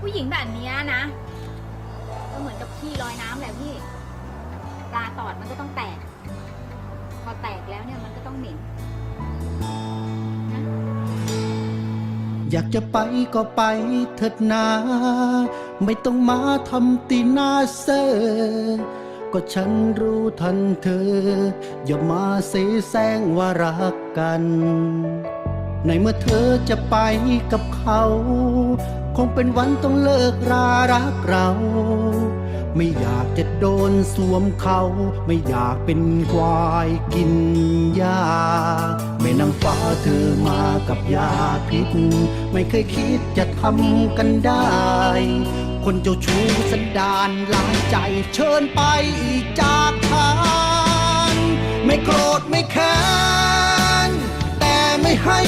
ผู้หญิงแบบนี้นะก็เหมือนกับขี้ลอยน้ำแหละพี่ปลาตอดมันก็ต้องแตก พอแตกแล้วเนี่ยมันก็ต้องเหม็นนะอยากจะไปก็ไปเถิดนา ไม่ต้องมาทำตีหน้าเซอก็ฉันรู้ทันเธอ อย่ามาเสแสร้งว่ารักกัน ในเมื่อเธอจะไปกับเขา คงเป็นวันต้องเลิกรารักเรา ไม่อยากจะโดนสวมเขา ไม่อยากเป็นควายกินหญ้าแม่นางฟ้าเธอมากับยาพิษไม่เคยคิดจะทำกันได้ คนเจ้าชู้สันดานหลายใจเชิญไปจากทางไม่โกรธไม่แค้นแต่ไม่ให้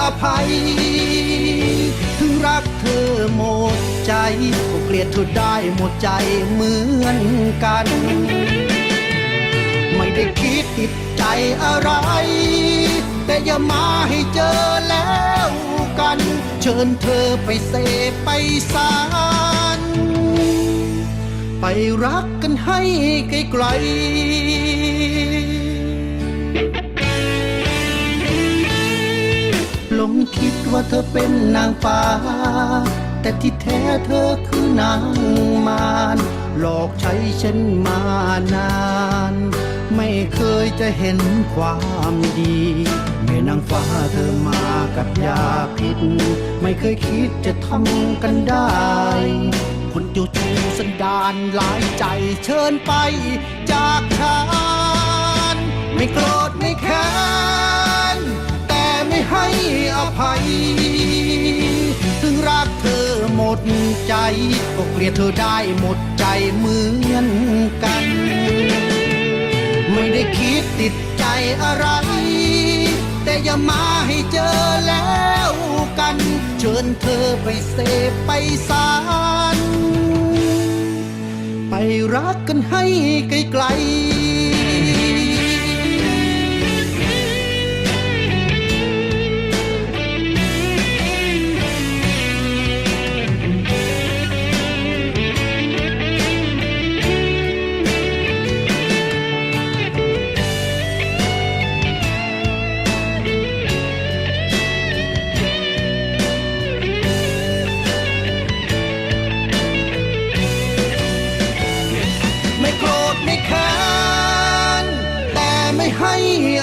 อภัย ก็เกลียดเธอได้หมดใจเหมือนกัน ไม่ได้คิดติดใจอะไร แต่อย่ามาให้เจอแล้วกัน เชิญเธอไปเสพไปสารไปรักกันให้ไกลๆหลงคิดว่าเธอเป็นนางฟ้า แต่ที่แท้เธอคือนางมารหลอกใช้ฉันมานาน ไม่เคยจะเห็นความดีแม่นางฟ้าเธอมากับยาพิษ ไม่เคยคิดจะทำกันได้ คนเจ้าชู้สันดานหลายใจเชิญไปจากฉันไม่โกรธไม่แค้นแต่ไม่ให้อภัย ดใจ ก็เกลียดเธอได้หมดใจเหมือนกัน ไม่ได้คิดติดใจอะไร แต่อย่ามาให้เจอแล้วกัน เชิญเธอไปเสพไปสารไปรักกันให้ไกลๆ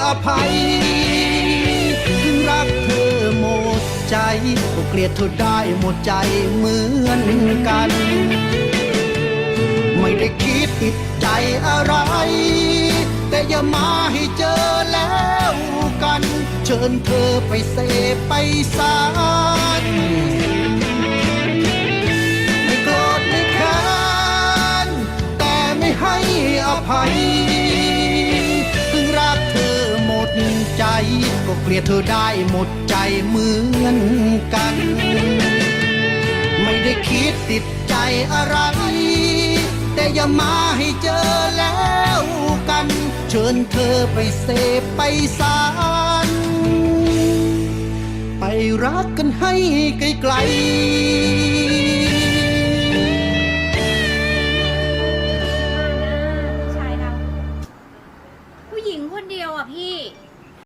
อภัย รักเธอหมดใจก็เกลียดเธอได้หมดใจเหมือนกัน ไม่ได้คิดติดใจอะไร แต่อย่ามาให้เจอแล้วกัน เชิญเธอไปเสพไปสาร ก็เกลียดเธอได้หมดใจเหมือนกัน ไม่ได้คิดติดใจอะไร แต่อย่ามาให้เจอแล้วกัน เชิญเธอไปเสพไปสารไปรักกันให้ไกลๆ